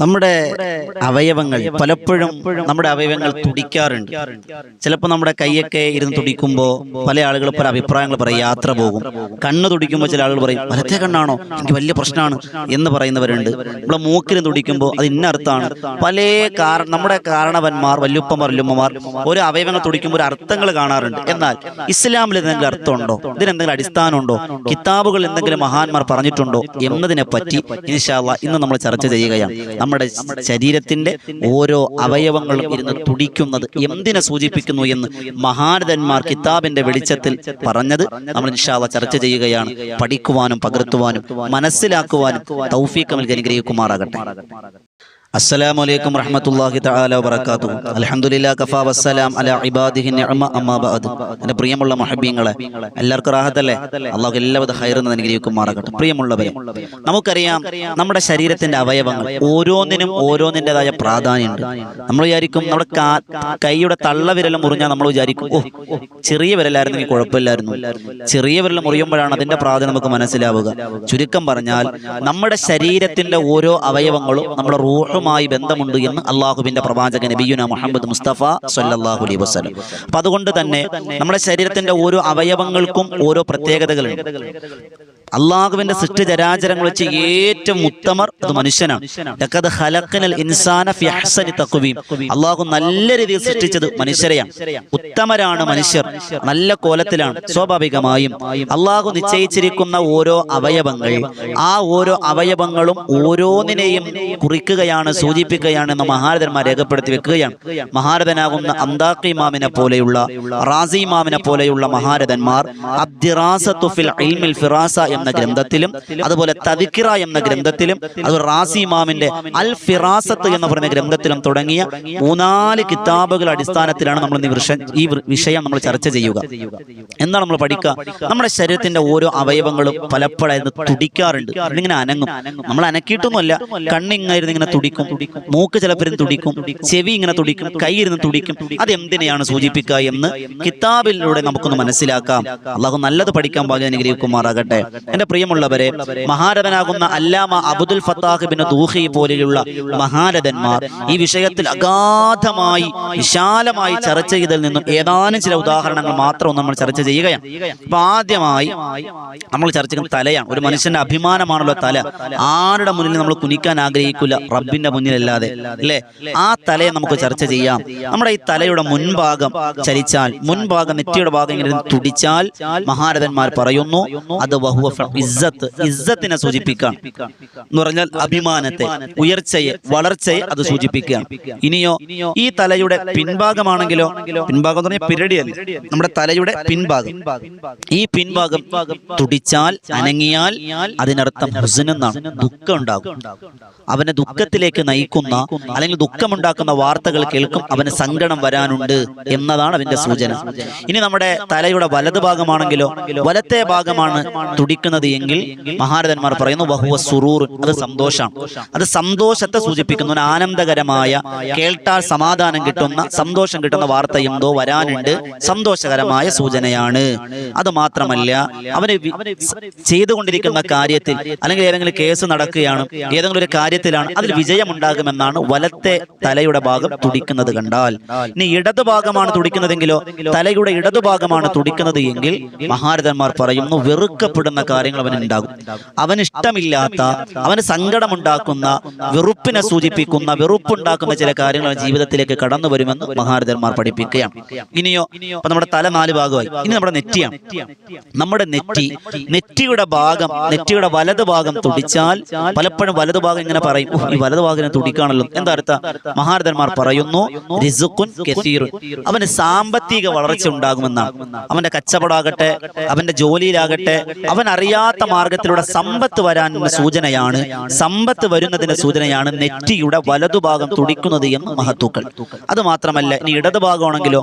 നമ്മുടെ അവയവങ്ങൾ പലപ്പോഴും നമ്മുടെ അവയവങ്ങൾ തുടിക്കാറുണ്ട്. ചിലപ്പോൾ നമ്മുടെ കൈയൊക്കെ ഇരുന്ന് തുടിക്കുമ്പോൾ പല ആളുകൾ പല അഭിപ്രായങ്ങൾ പറയും യാത്ര പോകും. കണ്ണ് തുടിക്കുമ്പോൾ ചില ആളുകൾ പറയും വലത്തെ കണ്ണാണോ? എനിക്ക് വലിയ പ്രശ്നമാണ്. എന്ന് പറയുന്നവരുണ്ട്. നമ്മളെ മൂക്കിന് തുടിക്കുമ്പോൾ അത് ഇന്ന അർത്ഥമാണ് പല കാരണം നമ്മുടെ കാരണവന്മാർ വല്യുപ്പമാർ വല്യുമ്മമാർ ഓരോ അവയവങ്ങൾ തുടിക്കുമ്പോൾ ഒരു അർത്ഥങ്ങൾ കാണാറുണ്ട്. എന്നാൽ ഇസ്ലാമിൽ എന്തെങ്കിലും അർത്ഥമുണ്ടോ? ഇതിനെന്തെങ്കിലും അടിസ്ഥാനമുണ്ടോ? കിതാബുകൾ എന്തെങ്കിലും മഹാന്മാർ പറഞ്ഞിട്ടുണ്ടോ? എന്നതിനെ പറ്റി ഇൻഷാല്ല ഇന്ന് നമ്മൾ ചർച്ച ചെയ്യുകയാണ്. നമ്മുടെ ശരീരത്തിന്റെ ഓരോ അവയവങ്ങളും ഇരുന്ന് തുടിക്കുന്നത് എന്തിനെ സൂചിപ്പിക്കുന്നു എന്ന് മഹാരഥന്മാർ കിതാബിന്റെ വെളിച്ചത്തിൽ പറഞ്ഞത് നമ്മൾ നിഷാവ ചർച്ച ചെയ്യുകയാണ്. പഠിക്കുവാനും പകർത്തുവാനും മനസ്സിലാക്കുവാനും തൗഫീഖ് നൽകി അനുഗ്രഹിക്കുമാറാകട്ടെ. അസ്സലാമു അലൈക്കും റഹ്മത്തുള്ളാഹി തആല വബറകാതുഹു. അൽഹംദുലില്ലാ കഫാ വസ്സലാം അലാ ഇബാദിഹി നിഅമ അമ്മാ ബഅദ്. പ്രിയമുള്ള മുഹബ്ബീങ്ങളെ എല്ലാവർക്കും റാഹത്തല്ലേ? അള്ളാഹു എല്ലാവിധ ഹൈറെന്ന് അനുഗ്രഹിക്കുമാറാകട്ടെ. പ്രിയമുള്ളവരെ നമുക്കറിയാം നമ്മുടെ ശരീരത്തിന്റെ അവയവങ്ങൾ ഓരോന്നിനും ഓരോന്നിന്റെതായ പ്രാധാന്യമുണ്ട്. നമ്മൾ വിചാരിക്കും നമ്മുടെ കൈയുടെ തള്ളവിരൽ മുറിഞ്ഞാൽ നമ്മൾ വിചാരിക്കും ഓ ചെറിയ വിരലായിരുന്നെങ്കിൽ കുഴപ്പമില്ലായിരുന്നു. ചെറിയ വിരൽ മുറിയുമ്പോഴാണ് അതിന്റെ പ്രാധാന്യം നമുക്ക് മനസ്സിലാവുക. ചുരുക്കം പറഞ്ഞാൽ നമ്മുടെ ശരീരത്തിന്റെ ഓരോ അവയവങ്ങളും നമ്മുടെ റൂഹുമായി ബന്ധമുണ്ട് എന്ന് അള്ളാഹുബിന്റെ പ്രവാചക നബിയുന മുഹമ്മദ് മുസ്തഫ സല്ലല്ലാഹു അലൈ വസ്ലം അപ്പൊ അതുകൊണ്ട് തന്നെ നമ്മുടെ ശരീരത്തിന്റെ ഓരോ അവയവങ്ങൾക്കും ഓരോ പ്രത്യേകതകളുണ്ട്. അള്ളാഹുവിന്റെ സൃഷ്ടി ചരാചരങ്ങൾ വെച്ച് ഏറ്റവും ഉത്തമർ അത് മനുഷ്യനാണ്. ഇൻസാന അള്ളാഹു നല്ല രീതിയിൽ സൃഷ്ടിച്ചത് മനുഷ്യരെയാണ്. ഉത്തമരാണ് മനുഷ്യർ. നല്ല കോലത്തിലാണ്. സ്വാഭാവികമായും അള്ളാഹു നിശ്ചയിച്ചിരിക്കുന്ന ഓരോ അവയവങ്ങൾ ആ ഓരോ അവയവങ്ങളും ഓരോന്നിനെയും കുറിക്കുകയാണ് സൂചിപ്പിക്കുകയാണ് എന്ന് മഹാരഥന്മാർ രേഖപ്പെടുത്തി വെക്കുകയാണ്. മഹാരഥനാകുന്ന അന്താഖി ഇമാമിനെ പോലെയുള്ള റാസി ഇമാമിനെ പോലെയുള്ള മഹാരഥന്മാർ ഫിറാസ എന്ന ഗ്രന്ഥത്തിലും അതുപോലെ തദിക്കിറ എന്ന ഗ്രന്ഥത്തിലും അതുപോലെ റാസി ഇമാമിന്റെ അൽ ഫിറാസത്ത് എന്ന് പറയുന്ന ഗ്രന്ഥത്തിലും തുടങ്ങിയ മൂന്നാൽ കിതാബുകൾ അടിസ്ഥാനത്തിലാണ് നമ്മൾ ഈ വിഷ- ഈ വിഷയം നമ്മൾ ചർച്ച ചെയ്യുക. എന്താണ് നമ്മൾ പഠിക്കുക? നമ്മുടെ ശരീരത്തിന്റെ ഓരോ അവയവങ്ങളും പലപ്പോഴായിരുന്നു തുടിക്കാറുണ്ട്. ഇങ്ങനെ അനങ്ങും. നമ്മൾ അനക്കിയിട്ടൊന്നുമല്ല. കണ്ണിങ്ങായിരുന്നു ഇങ്ങനെ തുടിക്കും. മൂക്ക് ചിലപ്പോൾ തുടിക്കും. ചെവി ഇങ്ങനെ തുടിക്കും. കൈ ഇരുന്ന് തുടിക്കും. അത് എന്തിനെയാണ് സൂചിപ്പിക്കുക എന്ന് കിതാബിലൂടെ നമുക്കൊന്ന് മനസ്സിലാക്കാം. അള്ളാഹു നല്ലത് പഠിക്കാൻ ഭാഗ്യം അനുഗ്രഹിക്കുമാറാകട്ടെ. എന്റെ പ്രിയമുള്ളവരെ മഹാരഥനാകുന്ന അല്ലാമ അബുദുൽ ഫത്താഹ് ബിൻ ദൂഹി പോലെയുള്ള മഹാരഥന്മാർ ഈ വിഷയത്തിൽ അഗാധമായി വിശാലമായി ചർച്ച ചെയ്തതിൽ നിന്നും ഏതാനും ചില ഉദാഹരണങ്ങൾ മാത്രം നമ്മൾ ചർച്ച ചെയ്യുകയാണ്. അപ്പൊ ആദ്യമായി നമ്മൾ ചർച്ച ചെയ്യുന്ന തലയാണ്. ഒരു മനുഷ്യന്റെ അഭിമാനമാണല്ലോ തല. ആരുടെ മുന്നിൽ നമ്മൾ കുനിക്കാൻ ആഗ്രഹിക്കില്ല? റബ്ബിന്റെ മുന്നിലല്ലാതെ അല്ലേ? ആ തലയെ നമുക്ക് ചർച്ച ചെയ്യാം. നമ്മുടെ ഈ തലയുടെ മുൻഭാഗം ചലിച്ചാൽ മുൻഭാഗം നെറ്റിയുടെ ഭാഗം ഇങ്ങനെ തുടിച്ചാൽ മഹാരഥന്മാർ പറയുന്നു അത് വഹുവ ഇസ്സത്ത് ഇസ്സത്തിനെ സൂചിപ്പിക്കാം എന്ന് പറഞ്ഞാൽ അഭിമാനത്തെ ഉയർച്ചയെ വളർച്ചയെ അത് സൂചിപ്പിക്കുകയാണ് ഇനിയോ ഈ തലയുടെ പിൻഭാഗമാണെങ്കിലോ പിൻഭാഗം എന്ന് പറഞ്ഞാൽ പിരടിയല്ല? നമ്മുടെ തലയുടെ പിൻഭാഗം. ഈ പിൻഭാഗം തുടിച്ചാൽ അനങ്ങിയാൽ അതിനർത്ഥം ഹുസനെന്നാണ് ദുഃഖം ഉണ്ടാകും. അവനെ ദുഃഖത്തിലേക്ക് നയിക്കുന്ന അല്ലെങ്കിൽ ദുഃഖമുണ്ടാക്കുന്ന വാർത്തകൾ കേൾക്കും അവന് സങ്കടം വരാനുണ്ട് എന്നതാണ് അവന്റെ സൂചന. ഇനി നമ്മുടെ തലയുടെ വലത് ഭാഗമാണെങ്കിലോ വലത്തെ ഭാഗമാണ് തുടിക്കുന്നത് എങ്കിൽ മഹാരഥന്മാർ പറയുന്നു ബഹുവ സുറൂർ അത് സന്തോഷമാണ് അത് സന്തോഷത്തെ സൂചിപ്പിക്കുന്നു ഒരു ആനന്ദകരമായ കേൾട്ടാൽ സമാധാനം കിട്ടുന്ന സന്തോഷം കിട്ടുന്ന വാർത്ത എന്തോ വരാനുണ്ട് സന്തോഷകരമായ സൂചനയാണ്. അത് മാത്രമല്ല അവന് ചെയ്തുകൊണ്ടിരിക്കുന്ന കാര്യത്തിൽ അല്ലെങ്കിൽ ഏതെങ്കിലും കേസ് നടക്കുകയാണ് ഏതെങ്കിലും ഒരു കാര്യത്തിലാണ് അതിൽ വിജയമുണ്ടാകുമെന്നാണ് വലത്തെ തലയുടെ ഭാഗം തുടിക്കുന്നത് കണ്ടാൽ. ഇനി ഇടതുഭാഗമാണ് തുടിക്കുന്നതെങ്കിലോ തലയുടെ ഇടതുഭാഗമാണ് തുടിക്കുന്നത് എങ്കിൽ മഹാരഥന്മാർ പറയുന്നു വെറുക്കപ്പെടുന്ന കാര്യങ്ങൾ അവൻ ഉണ്ടാകും. അവന് ഇഷ്ടമില്ലാത്ത അവന് സങ്കടമുണ്ടാക്കുന്ന വെറുപ്പിനെ സൂചിപ്പിക്കുന്ന വെറുപ്പുണ്ടാക്കുന്ന ചില കാര്യങ്ങൾ അവൻ ജീവിതത്തിലേക്ക് കടന്നു വരുമെന്ന് മഹാരഥന്മാർ പഠിപ്പിക്കുകയാണ്. ഇനിയോ നമ്മുടെ തല നാല് ഭാഗമായി. ഇനി നമ്മുടെ നെറ്റിയാണ്. നമ്മുടെ നെറ്റി നെറ്റിയുടെ ഭാഗം നെറ്റിയുടെ വലത് ഭാഗം തുടിച്ചാൽ പലപ്പോഴും വലതു ഭാഗം ഇങ്ങനെ പറയും ഈ വലതു ഭാഗം തുടിക്കാണല്ലോ എന്താ അർത്ഥം? മഹാരഥന്മാർ പറയുന്നു റിസുഖുൻ അവന് സാമ്പത്തിക വളർച്ച ഉണ്ടാകുമെന്നാണ്. അവന്റെ കച്ചവടമാകട്ടെ അവന്റെ ജോലിയിലാകട്ടെ അവൻ അറിയാത്ത മാർഗത്തിലൂടെ സമ്പത്ത് വരാനുള്ള സൂചനയാണ്. സമ്പത്ത് വരുന്നതിന്റെ സൂചനയാണ് നെറ്റിയുടെ വലതുഭാഗം തുടിക്കുന്നത് എന്ന് മഹത്തുക്കൾ. അത് മാത്രമല്ല ഇനി ഇടതുഭാഗമാണെങ്കിലോ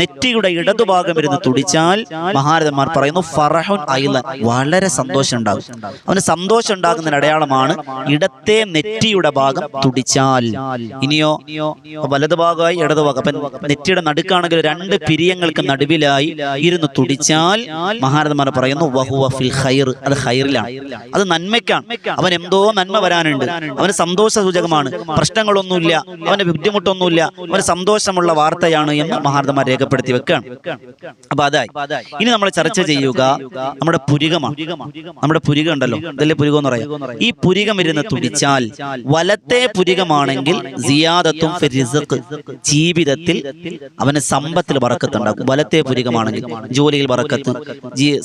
നെറ്റിയുടെ ഇടതുഭാഗം ഇരുന്ന് തുടിച്ചാൽ മഹാരഥന്മാർ പറയുന്നു ഫറഹുൻ ഐലൻ വളരെ സന്തോഷം ഉണ്ടാകും അവന് സന്തോഷം ഉണ്ടാകുന്ന അടയാളമാണ് ഇടത്തെ നെറ്റിയുടെ ഭാഗം തുടിച്ചാൽ. ഇനിയോ വലതുഭാഗമായി ഇടതുഭാഗം. അപ്പൊ നെറ്റിയുടെ നടുക്കാണെങ്കിൽ രണ്ട് പിരിയങ്ങൾക്ക് നടുവിലായി ഇരുന്ന് തുടിച്ചാൽ മഹാരഥന്മാർ പറയുന്നു വഹുവ ഫിൽ ഖൈർ. ഖൈർ അത് ഹൈറിലാണ് അത് നന്മയ്ക്കാണ്. അവൻ എന്തോ നന്മ വരാനുണ്ട്. അവന് സന്തോഷ സൂചകമാണ് പ്രശ്നങ്ങളൊന്നുമില്ല. അവന് ബുദ്ധിമുട്ടൊന്നുമില്ല. അവന് സന്തോഷമുള്ള വാർത്തയാണ് എന്ന് മഹാരഥന്മാർ രേഖപ്പെടുത്തി വെക്കുകയാണ് അപ്പൊ അതായി. ഇനി നമ്മൾ ചർച്ച ചെയ്യുക നമ്മുടെ പുരികമാണ്. നമ്മുടെ പുരികം ഉണ്ടല്ലോ. ഇതല്ലേ പുരികം എന്ന് പറയാം. ഈ പുരികം ഇരുന്ന് തുടിച്ചാൽ വലത്തെ പുരികമാണെങ്കിൽ സിയാദത്തും ജീവിതത്തിൽ അവന് സമ്പത്തിൽ വറക്കത്തുണ്ടാകും വലത്തെ പുരികമാണെങ്കിൽ ജോലിയിൽ വറക്കത്ത്.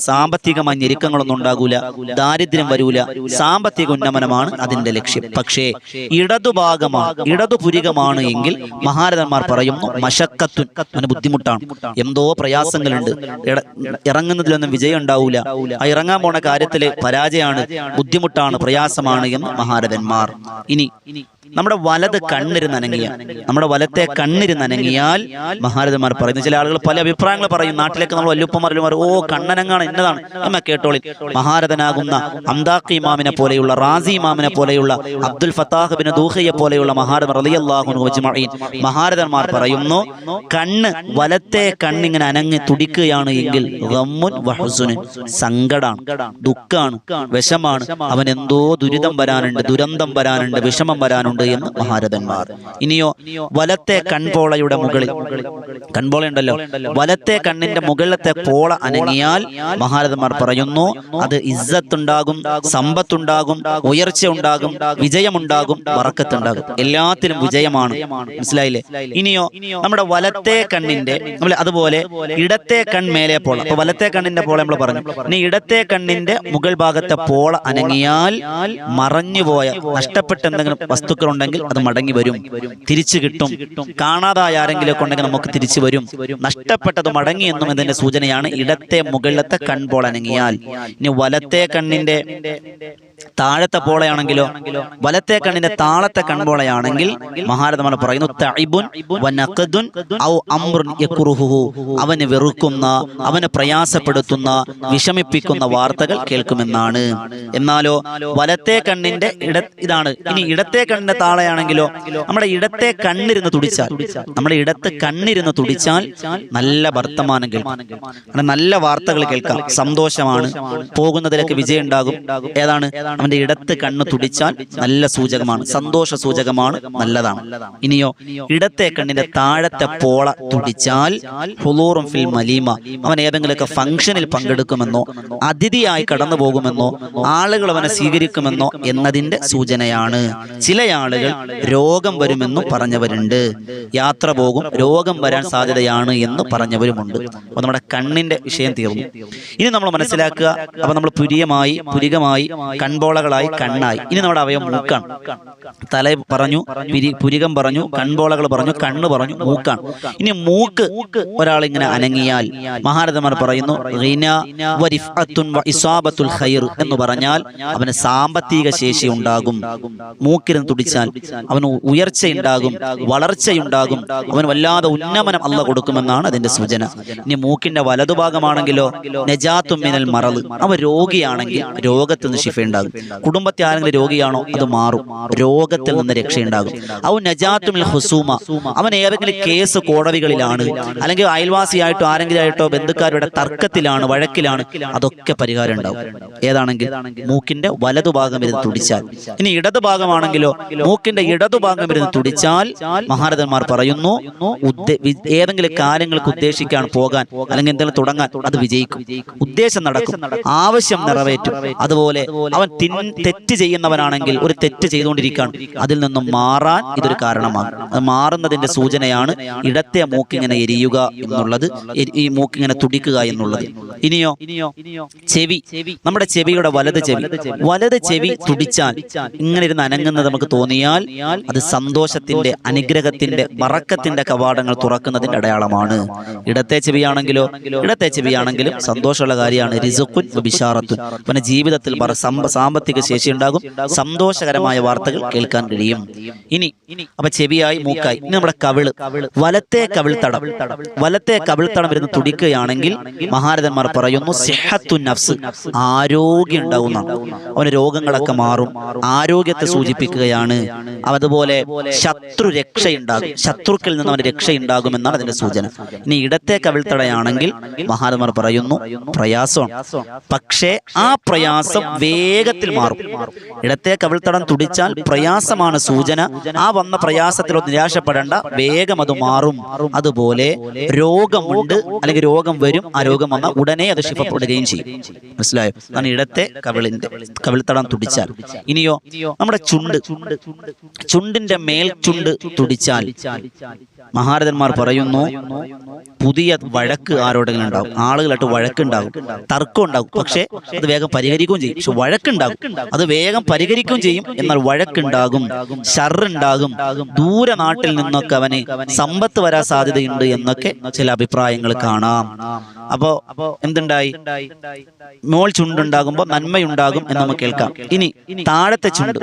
സാമ്പത്തികമായ ഞെരുക്കങ്ങളൊന്നും ഉണ്ടാകൂല ദാരിദ്ര്യം വരൂല സാമ്പത്തിക ഉന്നമനമാണ് അതിന്റെ ലക്ഷ്യം. പക്ഷേ ഇടതുഭാഗമാണ് ഇടതുപുരികമാണ് എങ്കിൽ മഹാരഥന്മാർ പറയുന്നു മശക്കത്തുൻ അവന് ബുദ്ധിമുട്ടാണ്. എന്തോ പ്രയാസങ്ങളുണ്ട്. ഇറങ്ങുന്നതിലൊന്നും വിജയം ഉണ്ടാവൂല. ആ ഇറങ്ങാൻ പോണ കാര്യത്തിൽ പരാജയമാണ് ബുദ്ധിമുട്ടാണ് പ്രയാസമാണ് എന്ന് മഹാരഥന്മാർ. ഇനി നമ്മുടെ വലത് കണ്ണിര് നനങ്ങിയ നമ്മുടെ വലത്തെ കണ്ണിര് നനങ്ങിയാൽ മഹാരഥന്മാർ പറയുന്നു ചില ആളുകൾ പല അഭിപ്രായങ്ങൾ പറയും. നാട്ടിലേക്ക് നമ്മൾ വല്ലുപ്പമാരും പറയും ഓ കണ്ണനങ്ങാണ് എന്നതാണ് അമ്മ കേട്ടോളി മഹാരഥനാകുന്ന അംദാഖി ഇമാമിനെ പോലെയുള്ള റാസി ഇമാമിനെ പോലെയുള്ള അബ്ദുൽ ഫത്താഹ് ബിൻ ദൂഹയെ പോലെയുള്ള മഹാരഥൻ റളിയല്ലാഹു അജ്മഈൻ മഹാരഥന്മാർ പറയുന്നു കണ്ണ് വലത്തെ കണ്ണിങ്ങനെ അനങ്ങി തുടിക്കുകയാണ് എങ്കിൽ സങ്കടാണ് ദുഃഖാണ് വിഷമാണ്. അവൻ എന്തോ ദുരിതം വരാനുണ്ട് ദുരന്തം വരാനുണ്ട് വിഷമം വരാനുണ്ട് എന്ന് മഹാരഥന്മാർ. ഇനിയോ വലത്തെ കൺപോളയുടെ മുകളിൽ കൺപോള ഉണ്ടല്ലോ വലത്തെ കണ്ണിന്റെ മുകളിലത്തെ പോള അനങ്ങിയാൽ മഹാരഥന്മാർ പറയുന്നു അത് ഇസ്സത്തുണ്ടാകും സമ്പത്തുണ്ടാകും ഉയർച്ച ഉണ്ടാകും വിജയമുണ്ടാകും വറക്കത്തുണ്ടാകും എല്ലാത്തിലും വിജയമാണ്. മനസ്സിലായില്ലേ? ഇനിയോ നമ്മുടെ വലത്തെ കണ്ണിന്റെ അതുപോലെ ഇടത്തെ കൺ മേലെ പോള. അപ്പൊ വലത്തെ കണ്ണിന്റെ പോള നമ്മൾ പറഞ്ഞു. ഇനി ഇടത്തെ കണ്ണിന്റെ മുകൾ ഭാഗത്തെ പോള അനങ്ങിയാൽ മറഞ്ഞുപോയ നഷ്ടപ്പെട്ട എന്തെങ്കിലും വസ്തുക്കൾ ഉണ്ടെങ്കിൽ അത് മടങ്ങി വരും. തിരിച്ചു കിട്ടും. കാണാതായ ആരെങ്കിലും ഉണ്ടെങ്കിൽ നമുക്ക് തിരിച്ചു വരും. നഷ്ടപ്പെട്ടത് മടങ്ങി എന്നും ഇതിന്റെ സൂചനയാണ്. ഇടത്തെ മുകളിലത്തെ കൺപോൾ അനങ്ങിയാൽ. ഇനി വലത്തെ കണ്ണിന്റെ താഴത്തെ പോളയാണെങ്കിലോ വലത്തെ കണ്ണിന്റെ താളത്തെ കൺപോളയാണെങ്കിൽ മഹാരഥമാണ് പറയുന്നു ഔ അവന് വെറുക്കുന്ന അവന് പ്രയാസപ്പെടുത്തുന്ന വിഷമിപ്പിക്കുന്ന വാർത്തകൾ കേൾക്കുമെന്നാണ്. എന്നാലോ വലത്തെ കണ്ണിന്റെ ഇട ഇതാണ്. ഇനി ഇടത്തെ കണ്ണിന്റെ താളയാണെങ്കിലോ നമ്മുടെ ഇടത്തെ കണ്ണിരുന്ന് തുടിച്ചാൽ നമ്മുടെ ഇടത്ത് കണ്ണിരുന്ന് തുടിച്ചാൽ നല്ല വർത്തമാനം കേൾക്കാം. നല്ല വാർത്തകൾ കേൾക്കാം. സന്തോഷമാണ്. പോകുന്നതിലൊക്കെ വിജയം ഉണ്ടാകും ഏതാണ്? അവന്റെ ഇടത്ത് കണ്ണ് തുടിച്ചാൽ നല്ല സൂചകമാണ് സന്തോഷ സൂചകമാണ് നല്ലതാണ്. ഇനിയോ ഇടത്തെ കണ്ണിന്റെ താഴത്തെ പോള തുടിച്ചാൽ ഹുലൂറും ഫിൽ മലീമ. അവൻ ഏതെങ്കിലുമൊക്കെ ഫംഗ്ഷനിൽ പങ്കെടുക്കുമെന്നോ അതിഥിയായി കടന്നു പോകുമെന്നോ ആളുകൾ അവനെ സ്വീകരിക്കുമെന്നോ എന്നതിന്റെ സൂചനയാണ്. ചില ആളുകൾ രോഗം വരുമെന്നും പറഞ്ഞവരുണ്ട്. യാത്ര പോകും രോഗം വരാൻ സാധ്യതയാണ് എന്ന് പറഞ്ഞവരുമുണ്ട്. അപ്പൊ നമ്മുടെ കണ്ണിന്റെ വിഷയം തീർന്നു. ഇനി നമ്മൾ മനസ്സിലാക്കുക. അപ്പൊ നമ്മൾ പുരിയമായി പുരികമായി കൺപോളകളായി കണ്ണായി. ഇനി നമ്മുടെ അവയം മൂക്കാണ് തല പറഞ്ഞു പിരി- പുരികം പറഞ്ഞു കൺബോളകൾ പറഞ്ഞു കണ്ണ് പറഞ്ഞു മൂക്കാണ് ഇനി മൂക്ക് ഒരാൾ ഇങ്ങനെ അനങ്ങിയാൽ മഹാരഥന്മാർ പറയുന്നു "ഗിന വരിഫഅത്തുൻ വ ഇസാബത്തുൽ ഖൈർ എന്ന് പറഞ്ഞാൽ അവന് സാമ്പത്തിക ശേഷി ഉണ്ടാകും. മൂക്കിരുന്ന് തുടിച്ചാൽ അവന് ഉയർച്ചയുണ്ടാകും വളർച്ചയുണ്ടാകും അവന് വല്ലാതെ ഉന്നമനം അല്ല കൊടുക്കുമെന്നാണ് അതിന്റെ സൂചന. ഇനി മൂക്കിന്റെ വലതുഭാഗമാണെങ്കിലോ നജാത്തും മിനൽ മറവ് അവ രോഗിയാണെങ്കിൽ രോഗത്തിൽ നിന്ന് ശിഫയുണ്ടാകും കുടുംബത്തിൽ ആരെങ്കിലും രോഗിയാണോ? അത് മാറും. രോഗത്തിൽ നിന്ന് രക്ഷയുണ്ടാകും. അവൻ നജാത്തുമിൽ ഹുസൂമ. അവൻ ഏതെങ്കിലും കേസ് കോടതികളിലാണ്. അല്ലെങ്കിൽ അയൽവാസിയായിട്ടോ ആരെങ്കിലും ആയിട്ടോ ബന്ധുക്കാരുടെ തർക്കത്തിലാണ് വഴക്കിലാണ്. അതൊക്കെ പരിഹാരം ഉണ്ടാവും ഏതാണെങ്കിൽ മൂക്കിന്റെ വലതുഭാഗം ഇരുന്ന് തുടിച്ചാൽ. ഇനി ഇടതുഭാഗമാണെങ്കിലോ മൂക്കിന്റെ ഇടതുഭാഗം ഇരുന്ന് തുടിച്ചാൽ മഹാരഥന്മാർ പറയുന്നു ഏതെങ്കിലും കാര്യങ്ങൾക്ക് ഉദ്ദേശിക്കാൻ പോകാൻ അല്ലെങ്കിൽ എന്തെങ്കിലും തുടങ്ങാൻ അത് വിജയിക്കും. ഉദ്ദേശം നടക്കും. ആവശ്യം നിറവേറ്റും. അതുപോലെ അവൻ തെറ്റ് ചെയ്യുന്നവനാണെങ്കിൽ ഒരു തെറ്റ് ചെയ്തുകൊണ്ടിരിക്കുകയാണ്. അതിൽ നിന്നും മാറാൻ ഇതൊരു കാരണമാണ്. മാറുന്നതിന്റെ സൂചനയാണ് ഇടത്തെ മൂക്കിങ്ങനെ എരിയുക എന്നുള്ളത്. ഈ മൂക്കിങ്ങനെ തുടിക്കുക എന്നുള്ളത്. ഇനിയോ ചെവി. നമ്മുടെ ചെവിയുടെ വലത് ചെവി. വലത് ചെവി തുടിച്ചാൽ ഇങ്ങനെ ഇരുന്ന് അനങ്ങുന്നത് നമുക്ക് തോന്നിയാൽ അത് സന്തോഷത്തിന്റെ അനുഗ്രഹത്തിന്റെ വറക്കത്തിന്റെ കവാടങ്ങൾ തുറക്കുന്നതിന്റെ അടയാളമാണ്. ഇടത്തെ ചെവിയാണെങ്കിലോ ഇടത്തെ ചെവിയാണെങ്കിലും സന്തോഷമുള്ള കാര്യമാണ്. റിസുഖുൻ ബിഷാറത്തുൻ പിന്നെ ജീവിതത്തിൽ സാമ്പത്തിക ശേഷി ഉണ്ടാകും. സന്തോഷകരമായ വാർത്തകൾ കേൾക്കാൻ കഴിയും. ഇനി അപ്പൊ ചെവിയായി മൂക്കായി. ഇനി നമ്മുടെ കവിൾ. വലത്തെ കവിൾത്തടം വലത്തെ കവിൾത്തടം വരുന്ന തുടിക്കുകയാണെങ്കിൽ മഹാരഥന്മാർ പറയുന്നു സെഹത്തു നഫ്സ് ആരോഗ്യം ഉണ്ടാവുന്ന അവന് രോഗങ്ങളൊക്കെ മാറും. ആരോഗ്യത്തെ സൂചിപ്പിക്കുകയാണ്. അതുപോലെ ശത്രു രക്ഷയുണ്ടാകും. ശത്രുക്കളിൽ നിന്ന് അവന് രക്ഷയുണ്ടാകുമെന്നാണ് അതിന്റെ സൂചന. ഇനി ഇടത്തെ കവിൾത്തടയാണെങ്കിൽ മഹാരഥന്മാർ പറയുന്നു പ്രയാസമാണ് പക്ഷേ ആ പ്രയാസം വേഗത്തിൽ മാറും. ഇടത്തെ കവിൾത്തടം തുടിച്ചാൽ പ്രയാസമാണ് സൂചന. ആ വന്ന പ്രയാസത്തിൽ നിരാശപ്പെടേണ്ട വേഗം അത് മാറും. അതുപോലെ രോഗമുണ്ട് അല്ലെങ്കിൽ രോഗം വരും. ആ രോഗം വന്നാൽ ഉടനെ അത് ശിഫപ്പെടുകയും ചെയ്യും. മനസ്സിലായോ? അതാണ് ഇടത്തെ കവിളിന്റെ കവിൾത്തടം തുടിച്ചാൽ. ഇനിയോ നമ്മുടെ ചുണ്ട്. ചുണ്ടിന്റെ മേൽ ചുണ്ട് തുടിച്ചാൽ. മഹാരഥന്മാർ പറയുന്നു പുതിയ വഴക്ക് ആരോടെങ്കിലും ഉണ്ടാവും ആളുകളായിട്ട് വഴക്കുണ്ടാകും. തർക്കം ഉണ്ടാകും. പക്ഷേ അത് വേഗം പരിഹരിക്കുകയും ചെയ്യും. പക്ഷെ വഴക്കുണ്ടാകും. അത് വേഗം പരിഹരിക്കുകയും ചെയ്യും. എന്നാൽ വഴക്കുണ്ടാകും. ഷറുണ്ടാകും ദൂര നാട്ടിൽ നിന്നൊക്കെ അവന് സമ്പത്ത് വരാൻ സാധ്യതയുണ്ട് എന്നൊക്കെ ചില അഭിപ്രായങ്ങൾ കാണാം. അപ്പോ എന്തുണ്ടായി? മോൾ ചുണ്ടുണ്ടാകുമ്പോൾ നന്മയുണ്ടാകും എന്ന് നമുക്ക് കേൾക്കാം. ഇനി താഴത്തെ ചുണ്ട്.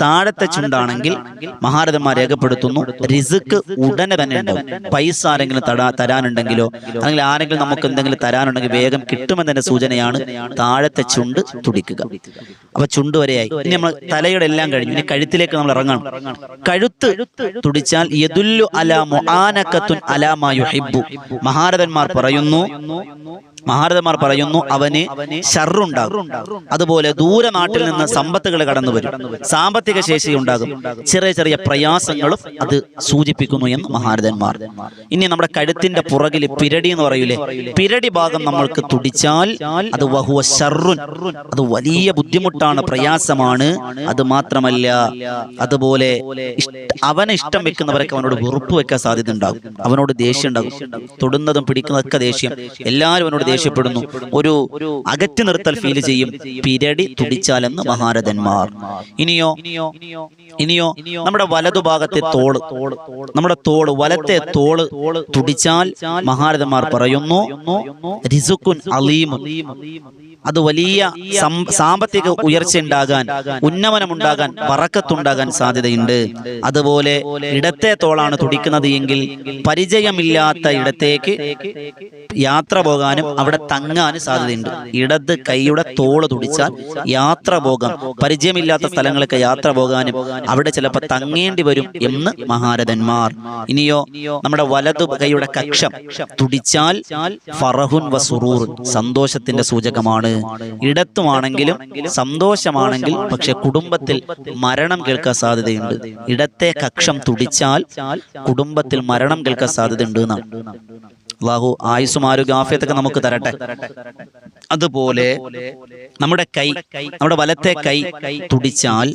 താഴത്തെ ചുണ്ടാണെങ്കിൽ മഹാരഥന്മാർ രേഖപ്പെടുത്തുന്നു റിസുക്ക് ഉടനെ തന്നെ ഉണ്ടാവും പൈസ ആരെങ്കിലും തടാ തരാനുണ്ടെങ്കിലോ? അല്ലെങ്കിൽ ആരെങ്കിലും നമുക്ക് എന്തെങ്കിലും തരാനുണ്ടെങ്കിൽ വേഗം കിട്ടുമെന്നതിന്റെ സൂചനയാണ് താഴത്തെ ചുണ്ട് തുടിക്കുക. അപ്പൊ ചുണ്ട് വരെയായി. ഇനി നമ്മൾ തലയുടെ എല്ലാം കഴിഞ്ഞു. ഇനി കഴുത്തിലേക്ക് നമ്മൾ ഇറങ്ങണം. കഴുത്ത് തുടിച്ചാൽ യദുല്ലു അലാ ആനക്കത്തുൻ അലാമായു ഹിബു മഹാരഥന്മാർ പറയുന്നു മഹാരഥന്മാർ പറയുന്നു അവന് ഷർറുണ്ടാകും അതുപോലെ ദൂര നാട്ടിൽ നിന്ന് സമ്പത്തുകൾ കടന്നു വരും സാമ്പത്തിക ശേഷി ഉണ്ടാകും ചെറിയ ചെറിയ പ്രയാസങ്ങളും അത് സൂചിപ്പിക്കുന്നു എന്ന് മഹാരഥന്മാർ. ഇനി നമ്മുടെ കഴുത്തിന്റെ പുറകിൽ പിരടി എന്ന് പറയൂലേ പിരടി ഭാഗം നമ്മൾക്ക് തുടിച്ചാൽ അത് വഹുവ ഷർറുൻ അത് വലിയ ബുദ്ധിമുട്ടാണ് പ്രയാസമാണ്. അത് മാത്രമല്ല അതുപോലെ അവനെ ഇഷ്ടം വെക്കുന്നവരൊക്കെ അവനോട് വെറുപ്പ് വെക്കാൻ സാധ്യത ഉണ്ടാകും അവനോട് ദേഷ്യം ഉണ്ടാകും. തൊടുന്നതും പിടിക്കുന്നതൊക്കെ ദേഷ്യം. എല്ലാവരും അവനോട് ദേഷ്യപ്പെടുന്നു ഒരു അകറ്റി നിർത്തൽ ഫീൽ ചെയ്യും. പിരടി തുടിച്ചാലെന്ന് മഹാരഥന്മാർ. ഇനിയോ? ഇനിയോ? നമ്മുടെ വലതുഭാഗത്തെ തോൾ. നമ്മുടെ തോൾ വലത്തെ തോൾ തുടിച്ചാൽ മഹാരഥന്മാർ പറയുന്നു റിസുക്കുൻ അത് വലിയ സാമ്പത്തിക ഉയർച്ച ഉണ്ടാകാൻ ഉന്നമനമുണ്ടാകാൻ വറക്കത്തുണ്ടാകാൻ സാധ്യതയുണ്ട്. അതുപോലെ ഇടത്തെ തോളാണ് തുടിക്കുന്നത് എങ്കിൽ പരിചയമില്ലാത്ത ഇടത്തേക്ക് യാത്ര പോകാനും അവിടെ തങ്ങാനും സാധ്യതയുണ്ട്. ഇടത് കൈയുടെ തോൾ തുടിച്ചാൽ യാത്ര പോകാം. പരിചയമില്ലാത്ത സ്ഥലങ്ങളൊക്കെ യാത്ര പോകാനും അവിടെ ചിലപ്പോൾ തങ്ങേണ്ടി വരും എന്ന് മഹാരഥന്മാർ. ഇനിയോ നമ്മുടെ വലതു കൈയുടെ കക്ഷം തുടിച്ചാൽ ഫറഹുൻ വസുറൂർ സന്തോഷത്തിന്റെ സൂചകമാണ് ഇടത്തുമാണെങ്കിലും സന്തോഷമാണെങ്കിൽ പക്ഷെ കുടുംബത്തിൽ മരണം കേൾക്കാൻ സാധ്യതയുണ്ട്. ഇടത്തെ കക്ഷം തുടിച്ചാൽ കുടുംബത്തിൽ മരണം കേൾക്കാൻ സാധ്യതയുണ്ട് എന്നാണ്. അള്ളാഹു ആയുസും ആരോഗ്യ ആഫിയത്തൊക്കെ നമുക്ക് തരട്ടെ. അതുപോലെ നമ്മുടെ കൈ നമ്മുടെ വലത്തെ കൈ തുടിച്ചാൽ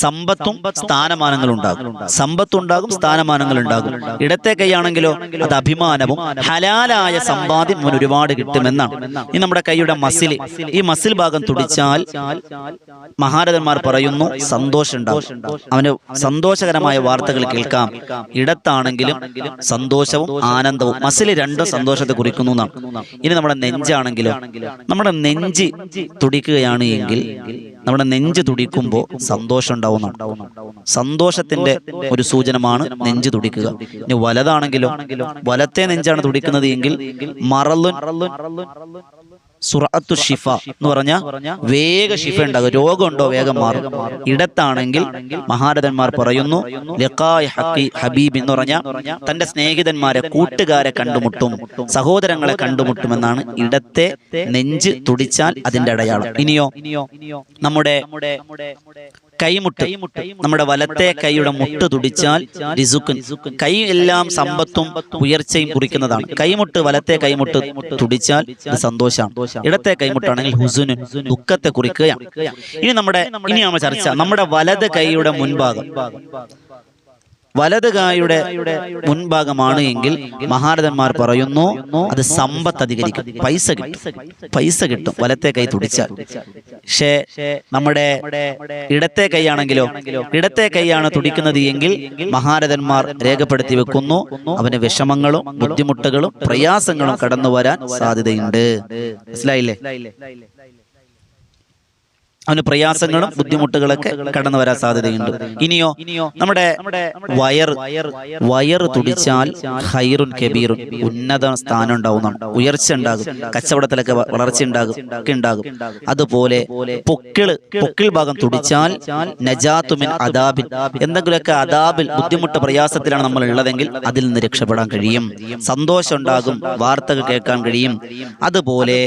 സമ്പത്തും സ്ഥാനമാനങ്ങളും ഉണ്ടാകും സമ്പത്തുണ്ടാകും സ്ഥാനമാനങ്ങൾ ഉണ്ടാകും ഇടത്തെ കൈയാണെങ്കിലോ അത് അഭിമാനവും ഹലാലായ സമ്പാദ്യം അവന് ഒരുപാട് കിട്ടുമെന്നാണ്. ഈ നമ്മുടെ കൈയുടെ മസിൽ. ഈ മസിൽ ഭാഗം തുടിച്ചാൽ മഹാരഥന്മാർ പറയുന്നു സന്തോഷം ഉണ്ടാകും അവന് സന്തോഷകരമായ വാർത്തകൾ കേൾക്കാം. ഇടത്താണെങ്കിലും സന്തോഷവും ആനന്ദവും മസിൽ രണ്ടും സന്തോഷത്തെ കുറിക്കുന്നു എന്നാണ്. ഇനി നമ്മുടെ നെഞ്ചാണെങ്കിലോ നമ്മുടെ നെഞ്ച് തുടിക്കുകയാണ് എങ്കിൽ നമ്മുടെ നെഞ്ച് തുടിക്കുമ്പോൾ സന്തോഷം ഉണ്ടാവുന്ന സന്തോഷത്തിന്റെ ഒരു സൂചനമാണ് നെഞ്ച് തുടിക്കുക. ഇനി വലതാണെങ്കിലും വലത്തെ നെഞ്ചാണ് തുടിക്കുന്നത് എങ്കിൽ മറലുൻ സുറത്തു ഷിഫ എന്ന് പറഞ്ഞ വേഗ ഷിഫ ഉണ്ടാകും. രോഗമുണ്ടോ വേഗം മാറും. ഇടത്താണെങ്കിൽ മഹാരഥന്മാർ പറയുന്നു ഹബീബ് എന്ന് പറഞ്ഞ തന്റെ സ്നേഹിതന്മാരെ കൂട്ടുകാരെ കണ്ടുമുട്ടും സഹോദരങ്ങളെ കണ്ടുമുട്ടുമെന്നാണ് ഇടത്തെ നെഞ്ച് തുടിച്ചാൽ അതിന്റെ അടയാളം. ഇനിയോ നമ്മുടെ കൈമുട്ട് നമ്മുടെ വലത്തെ കൈയുടെ മുട്ട് തുടിച്ചാൽ റിസുക്കൻ കൈ എല്ലാം സമ്പത്തും ഉയർച്ചയും കുറിക്കുന്നതാണ്. കൈമുട്ട് വലത്തെ കൈമുട്ട് തുടിച്ചാൽ സന്തോഷമാണ്. ഇടത്തെ കൈമുട്ടാണെങ്കിൽ ഹുസുന് ദുഃഖത്തെ കുറിക്കുകയാണ്. ഇനി നമ്മുടെ ഇനി നമ്മൾ ചർച്ച നമ്മുടെ വലത് കൈയുടെ മുൻഭാഗം. വലത് കായുടെ മുൻഭാഗമാണ് എങ്കിൽ മഹാരഥന്മാർ പറയുന്നു അത് സമ്പത്ത് അധികരിക്കും പൈസ കിട്ടും പൈസ കിട്ടും വലത്തെ കൈ തുടിച്ചാൽ. പക്ഷേ നമ്മുടെ ഇടത്തെ കൈയാണെങ്കിലോ ഇടത്തെ കൈയാണ് തുടിക്കുന്നത് എങ്കിൽ മഹാരഥന്മാർ രേഖപ്പെടുത്തി വെക്കുന്നു അവന് വിഷമങ്ങളും ബുദ്ധിമുട്ടുകളും പ്രയാസങ്ങളും കടന്നു വരാൻ സാധ്യതയുണ്ട്. മനസ്സിലായില്ലേ? അവന് പ്രയാസങ്ങളും ബുദ്ധിമുട്ടുകളൊക്കെ കടന്നു വരാൻ സാധ്യതയുണ്ട്. ഇനിയോ നമ്മുടെ വയർ വയർ തുടിച്ചാൽ ഹൈറുൻ കബീറുൻ ഉന്നത സ്ഥാനം ഉണ്ടാവും ഉയർച്ച ഉണ്ടാകും. കച്ചവടത്തിലൊക്കെ വളർച്ച ഉണ്ടാകും ഒക്കെ ഉണ്ടാകും അതുപോലെ പൊക്കിൾ പൊക്കിൾ ഭാഗം തുടിച്ചാൽ നജാത്തുമിൻ അദാബിൻ. എന്തെങ്കിലുമൊക്കെ അദാബിൽ ബുദ്ധിമുട്ട് പ്രയാസത്തിലാണ് നമ്മൾ ഉള്ളതെങ്കിൽ അതിൽ നിന്ന് രക്ഷപ്പെടാൻ കഴിയും. സന്തോഷം ഉണ്ടാകും വാർത്തകൾ കേൾക്കാൻ കഴിയും. അതുപോലെ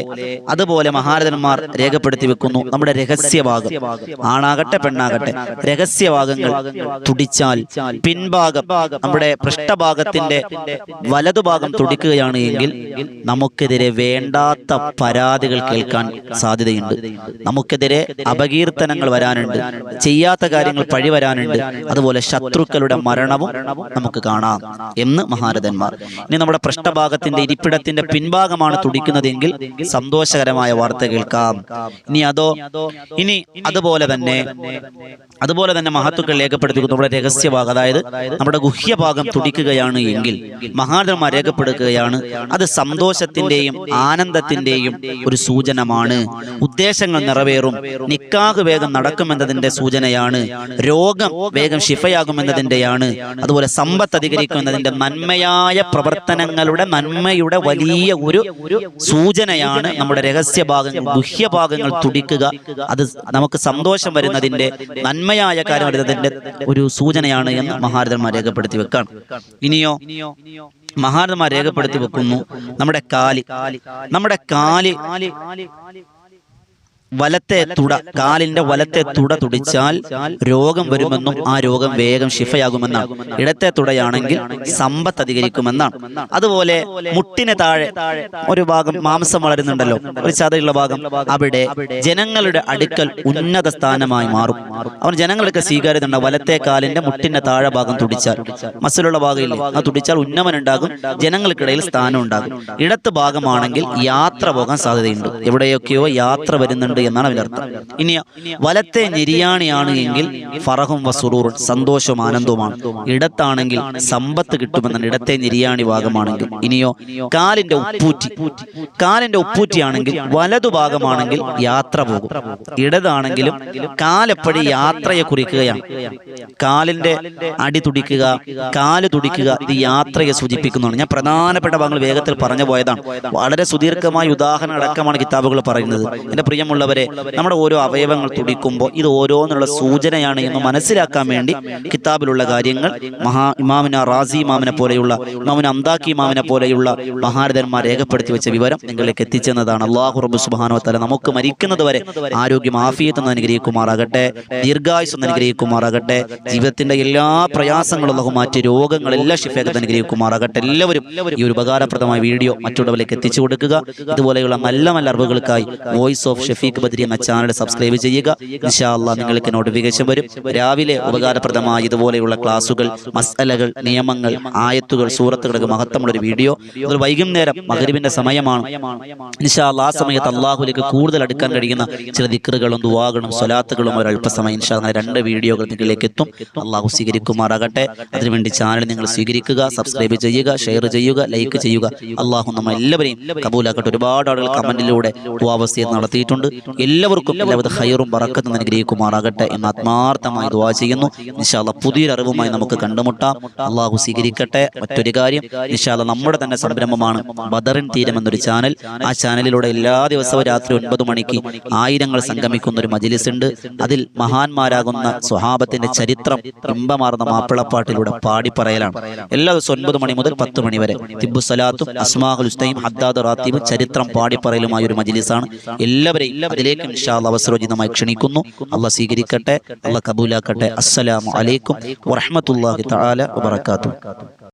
അതുപോലെ മഹാരഥന്മാർ രേഖപ്പെടുത്തി വെക്കുന്നു. നമ്മുടെ രഹസ്യഭാഗം. ആണാകട്ടെ പെണ്ണാകട്ടെ. രഹസ്യഭാഗങ്ങൾ തുടിച്ചാൽ പിൻഭാഗം നമ്മുടെ പൃഷ്ഠഭാഗത്തിന്റെ വലതുഭാഗം തുടിക്കുകയാണ് എങ്കിൽ നമുക്കെതിരെ വേണ്ടാത്ത പരാതികൾ കേൾക്കാൻ സാധ്യതയുണ്ട്. നമുക്കെതിരെ അപകീർത്തനങ്ങൾ വരാനുണ്ട്. ചെയ്യാത്ത കാര്യങ്ങൾ പഴി വരാനുണ്ട്. അതുപോലെ ശത്രുക്കളുടെ മരണവും നമുക്ക് കാണാം എന്ന് മഹാരഥന്മാർ. ഇനി നമ്മുടെ പൃഷ്ഠഭാഗത്തിന്റെ ഇരിപ്പിടത്തിന്റെ പിൻഭാഗമാണ് തുടിക്കുന്നതെങ്കിൽ സന്തോഷകരമായ വാർത്ത കേൾക്കാം. ഇനി അതോ ഇനി അതുപോലെ തന്നെ അതുപോലെ തന്നെ മഹത്തുക്കൾ രേഖപ്പെടുത്തിക്കുന്നു നമ്മുടെ രഹസ്യഭാഗം അതായത് നമ്മുടെ ഗുഹ്യഭാഗം തുടിക്കുകയാണ് എങ്കിൽ മഹാരഥന്മാർ രേഖപ്പെടുത്തുകയാണ് അത് സന്തോഷത്തിന്റെയും ആനന്ദത്തിന്റെയും ഒരു സൂചനമാണ്. ഉദ്ദേശങ്ങൾ നിറവേറും. നിക്കാഹ് വേഗം നടക്കുമെന്നതിന്റെ സൂചനയാണ്. രോഗം വേഗം ശിഫയാകുമെന്നതിന്റെയാണ് അതുപോലെ സമ്പത്ത് അധികരിക്കുന്നതിന്റെ നന്മയായ പ്രവർത്തനങ്ങളുടെ നന്മയുടെ വലിയ ഒരു സൂചനയാണ് നമ്മുടെ രഹസ്യഭാഗങ്ങൾ ഗുഹ്യഭാഗങ്ങൾ തുടിക്കുക. അത് നമുക്ക് സന്തോഷം വരുന്നതിന്റെ നന്മയായ കാര്യം വരുന്നതിന്റെ ഒരു സൂചനയാണ് എന്ന് മഹാരഥന്മാർ രേഖപ്പെടുത്തി വെക്കാണ്. ഇനിയോ മഹാരഥന്മാർ രേഖപ്പെടുത്തി വെക്കുന്നു. നമ്മുടെ കാലി. നമ്മുടെ കാലി വലത്തെ തുട കാലിന്റെ വലത്തെ തുട തുടിച്ചാൽ രോഗം വരുമെന്നും ആ രോഗം വേഗം ശിഫയാകുമെന്നാണ്. ഇടത്തെ തുടയാണെങ്കിൽ സമ്പത്ത് അധികരിക്കുമെന്നാണ് അതുപോലെ മുട്ടിന് താഴെ ഒരു ഭാഗം മാംസം വളരുന്നുണ്ടല്ലോ. ഒരു ചതയുള്ള ഭാഗം. അവിടെ ജനങ്ങളുടെ അടുക്കൽ ഉന്നത സ്ഥാനമായി മാറും. അവർ ജനങ്ങൾക്ക് സ്വീകാര്യത ഉണ്ടാവും വലത്തെ കാലിന്റെ മുട്ടിന്റെ താഴെ ഭാഗം തുടിച്ചാൽ മസിലുള്ള ഭാഗമില്ലേ. അത് തുടിച്ചാൽ ഉന്നമനുണ്ടാകും. ജനങ്ങൾക്കിടയിൽ സ്ഥാനം ഉണ്ടാകും ഇടത്ത് ഭാഗമാണെങ്കിൽ യാത്ര പോകാൻ സാധ്യതയുണ്ട്. എവിടെയൊക്കെയോ യാത്ര വരുന്നുണ്ട്. എന്നാണ് അതിന്റെ അർത്ഥം? ഇനി വലത്തെ നിര്യാണിയാണ് എങ്കിൽ ഫറഹും വസുറൂറും സന്തോഷവും ആനന്ദവുമാണ്. ഇടത്താണെങ്കിൽ സമ്പത്ത് കിട്ടുമെന്നാണ് ഇടത്തെ നിര്യാണി ഭാഗമാണെങ്കിൽ. ഇനിയോ കാലിന്റെ ഉപ്പൂറ്റി കാലിന്റെ ഉപ്പൂറ്റിയാണെങ്കിൽ വലതു ഭാഗമാണെങ്കിൽ യാത്ര പോകും. ഇടതാണെങ്കിലും കാലെപ്പോഴും യാത്രയെ കുറിക്കുകയാണ്. കാലിന്റെ അടി തുടിക്കുക കാൽ തുടിക്കുക ഇത് യാത്രയെ സൂചിപ്പിക്കുന്നതാണ്. ഞാൻ പ്രധാനപ്പെട്ട ഭാഗങ്ങൾ വേഗത്തിൽ പറഞ്ഞു പോയതാണ്. വളരെ സുദീർഘമായ ഉദാഹരണം അടക്കമാണ് കിതാബുകൾ പറയുന്നത്. എന്റെ പ്രിയമുള്ളവരെ നമ്മുടെ ഓരോ അവയവങ്ങൾ തുടിക്കുമ്പോൾ ഇത് ഓരോന്നുള്ള സൂചനയാണ് എന്ന് മനസ്സിലാക്കാൻ വേണ്ടി കിതാബിലുള്ള കാര്യങ്ങൾ മഹാ ഇമാമിന റാസി ഇമാമിനെ പോലെയുള്ള ഇമാമിന അന്താക്കി ഇമാമിനെ പോലെയുള്ള മഹാരഥന്മാർ രേഖപ്പെടുത്തി വെച്ച വിവരം നിങ്ങളിലേക്ക് എത്തിച്ചെന്നതാണ്. അള്ളാഹു റബ്ബ് സുബാനോ തല നമുക്ക് മരിക്കുന്നത് വരെ ആരോഗ്യം ആഫിയത്ത് എന്ന് അനുഗ്രഹിക്കുമാറാകട്ടെ ദീർഘായുസ് എന്ന് അനുഗ്രഹിക്കുമാറാകട്ടെ ജീവിതത്തിന്റെ എല്ലാ പ്രയാസങ്ങളും അള്ളാഹു മാറ്റി രോഗങ്ങളെല്ലാം ഷിഫേഖത്ത് അനുഗ്രഹിക്കുമാറാകട്ടെ. എല്ലാവരും ഈ ഒരു ഉപകാരപ്രദമായ വീഡിയോ മറ്റുള്ളവരിലേക്ക് എത്തിച്ചു കൊടുക്കുക. ഇതുപോലെയുള്ള നല്ല നല്ല അറിവുകൾക്കായി വോയിസ് ഓഫ് ഷഫീഖ് എന്ന ചാനൽ സബ്സ്ക്രൈബ് ചെയ്യുക. ഇൻഷാ അള്ളാഹ് നിങ്ങൾക്ക് നോട്ടിഫിക്കേഷൻ വരും. രാവിലെ ഉപകാരപ്രദമായ ഇതുപോലെയുള്ള ക്ലാസുകൾ മസലകൾ നിയമങ്ങൾ ആയത്തുകൾ സൂറത്തുകൾക്ക് മഹത്വമുള്ള ഒരു വീഡിയോ ഇതൊരു വൈകുന്നേരം മകരിവിന്റെ സമയമാണ്. ഇൻഷാ അള്ളാഹ് ആ സമയത്ത് അള്ളാഹുലേക്ക് കൂടുതൽ അടുക്കാൻ കഴിയുന്ന ചില ദിക്കറുകളും ദുവാകളും സ്വലാത്തുകളും ഒരു അല്പസമയം ഇൻഷാ രണ്ട് വീഡിയോകൾ നിങ്ങളിലേക്ക് എത്തും അള്ളാഹു സ്വീകരിക്കുമാറാകട്ടെ. അതിനുവേണ്ടി ചാനൽ നിങ്ങൾ സ്വീകരിക്കുക സബ്സ്ക്രൈബ് ചെയ്യുക ഷെയർ ചെയ്യുക ലൈക്ക് ചെയ്യുക. അള്ളാഹു നമ്മൾ എല്ലാവരെയും കബൂലാക്കട്ടെ. ഒരുപാട് ആളുകൾ കമന്റിലൂടെ ദുവാവസ്ഥയെ നടത്തിയിട്ടുണ്ട് എല്ലാവർക്കും എല്ലാവിധ ഹയറും പറക്കത്തും അനുഗ്രഹിക്കുമാറാകട്ടെ എന്ന് ആത്മാർത്ഥമായി ദുവാ ചെയ്യുന്നു. നിശാല പുതിയൊരു അറിവുമായി നമുക്ക് കണ്ടുമുട്ടാം. അള്ളാഹു സ്വീകരിക്കട്ടെ. മറ്റൊരു കാര്യം നിശാല നമ്മുടെ തന്നെ സംരംഭമാണ് ബദറിൻ തീരം എന്നൊരു ചാനൽ. ആ ചാനലിലൂടെ എല്ലാ ദിവസവും രാത്രി ഒൻപത് മണിക്ക് ആയിരങ്ങൾ സംഗമിക്കുന്ന ഒരു മജിലിസ് ഉണ്ട്. അതിൽ മഹാന്മാരാകുന്ന സ്വഹാബത്തിന്റെ ചരിത്രം ഇമ്പമാർന്ന മാപ്പിളപ്പാട്ടിലൂടെ പാടി പറയലാണ് എല്ലാ ദിവസവും ഒൻപത് മണി മുതൽ പത്ത് മണി വരെ തിബു സലാത്തും അസ്മാഹുൽ ഹുസ്തയും ഹദ്ദാദ് റാത്തീബും ചരിത്രം പാടിപ്പറയലുമായ ഒരു മജിലിസാണ്. എല്ലാവരെയും അതിലേക്ക് ഇൻഷാല്ല അവസരോചിതമായി ക്ഷണിക്കുന്നു. അള്ളാഹ് സ്വീകരിക്കട്ടെ. അള്ളാഹ് കബൂലാക്കട്ടെ. അസ്സലാമു അലൈക്കും വറഹ്മത്തുള്ളാഹി തആല വബറകാതുഹു.